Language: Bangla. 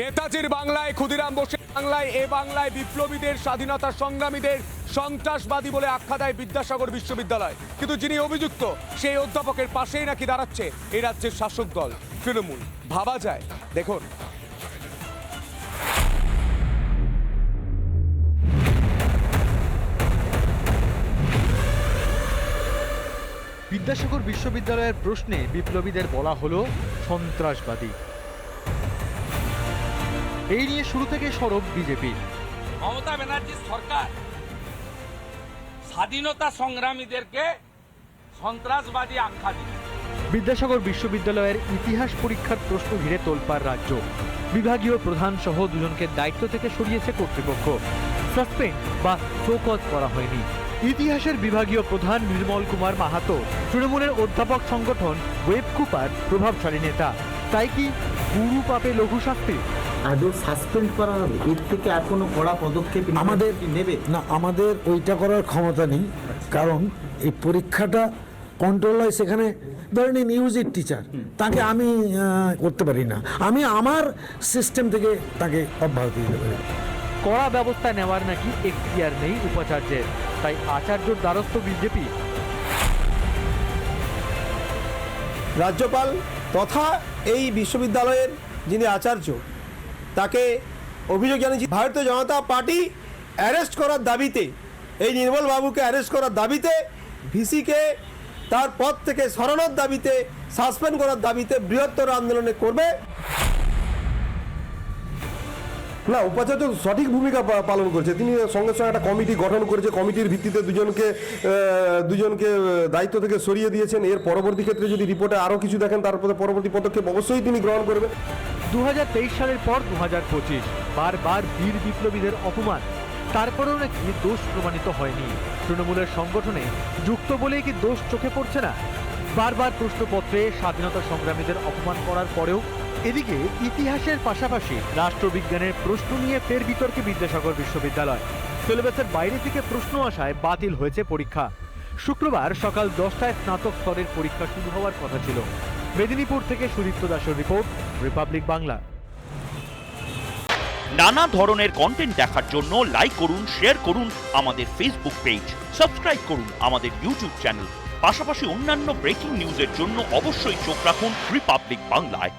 নেতাজির বাংলায়, ক্ষুদিরাম বসে বাংলায়, এ বাংলায় বিপ্লবীদের, স্বাধীনতা সংগ্রামীদের সন্ত্রাসবাদী বলে আখ্যা দেয় বিদ্যাসাগর বিশ্ববিদ্যালয়। কিন্তু যিনি অভিযুক্ত, সেই অধ্যাপকের পাশেই নাকি দাঁড়াচ্ছে এই রাজ্যের শাসক দল। তৃণমূল, ভাবা যায়। দেখুন। বিদ্যাসাগর বিশ্ববিদ্যালয়ের প্রশ্নে বিপ্লবীদের বলা হলো সন্ত্রাসবাদী। এই নিয়ে শুরু থেকে সরব বিজেপি। মমতা ব্যানার্জির সরকার স্বাধীনতা সংগ্রামীদেরকে সন্ত্রাসবাদী আখ্যা দিচ্ছে বিদ্যাসাগর বিশ্ববিদ্যালয়ের ইতিহাস পরীক্ষার প্রশ্ন ঘিরে তোলপাড় রাজ্য। বিভাগীয় প্রধান সহ দুজনকে দায়িত্ব থেকে সরিয়েছে কর্তৃপক্ষ। সাসপেন্ড বা শোকজ করা হয়নি। ইতিহাসের বিভাগীয় প্রধান নির্মল কুমার মাহাতো তৃণমূলের অধ্যাপক সংগঠন ওয়েব কুপার প্রভাবশালী নেতা। তাই কি গুরু পাপে লঘু শাস্তি? আদৌ সাসপেন্ড করা হবে? এর থেকে আর কোনো কড়া পদক্ষেপ আমাদের নেবে? না আমাদের ওইটা করার ক্ষমতা নেই। কারণ এই পরীক্ষাটা কন্ট্রোল হয় সেখানে ধরেন নিউজের টিচার তাকে আমি করতে পারি না। আমি আমার সিস্টেম থেকে তাকে অব্যাহতি দিতে পারি। কড়া ব্যবস্থা নেওয়ার নাকি এখতিয়ার নেই উপাচার্যের। তাই আচার্যর দ্বারস্থ বিজেপি। রাজ্যপাল তথা এই বিশ্ববিদ্যালয়ের যিনি আচার্য তাকে অভিযোগ জানিয়েছি, ভারতীয় জনতা পার্টি অ্যারেস্ট করার দাবিতে, এই নির্মল বাবুকে অ্যারেস্ট করার দাবিতে, ভিসিকে তার পদ থেকে সরানোর দাবিতে, সাসপেন্ড করার দাবিতে বৃহত্তর আন্দোলনে করবে। না, উপাচার্য সঠিক ভূমিকা পালন করছে। তিনি সঙ্গে সঙ্গে একটা কমিটি গঠন করেছে। কমিটির ভিত্তিতে দুজনকে দুজনকে দায়িত্ব থেকে সরিয়ে দিয়েছেন। এর পরবর্তী ক্ষেত্রে যদি রিপোর্টে আরও কিছু দেখেন তারপরে পরবর্তী পদক্ষেপ অবশ্যই তিনি গ্রহণ করবেন। দু হাজার তেইশ সালের পর দু হাজার পঁচিশ বারবার বীর বিপ্লবীদের অপমান। তারপরেও নাকি দোষ প্রমাণিত হয়নি। তৃণমূলের সংগঠনে যুক্ত বলেই কি দোষ চোখে পড়ছে না? বারবার প্রশ্নপত্রে স্বাধীনতা সংগ্রামীদের অপমান করার পরেও এদিকে ইতিহাসের পাশাপাশি রাষ্ট্রবিজ্ঞানের প্রশ্ন নিয়ে ফের বিতর্কে বিদ্যাসাগর বিশ্ববিদ্যালয়। সিলেবাসের বাইরে থেকে প্রশ্ন আসায় বাতিল হয়েছে পরীক্ষা। শুক্রবার সকাল দশটায় স্নাতক স্তরের পরীক্ষা শুরু হওয়ার কথা ছিল। মেদিনীপুর থেকে সুদীপ্ত দাসের রিপোর্ট, রিপাবলিক বাংলা। নানা ধরনের কন্টেন্ট দেখার জন্য লাইক করুন শেয়ার করুন আমাদের ফেসবুক পেজ সাবস্ক্রাইব করুন আমাদের ইউটিউব চ্যানেল পাশাপাশি অন্যান্য ব্রেকিং নিউজের জন্য অবশ্যই চোখ রাখুন রিপাবলিক বাংলায়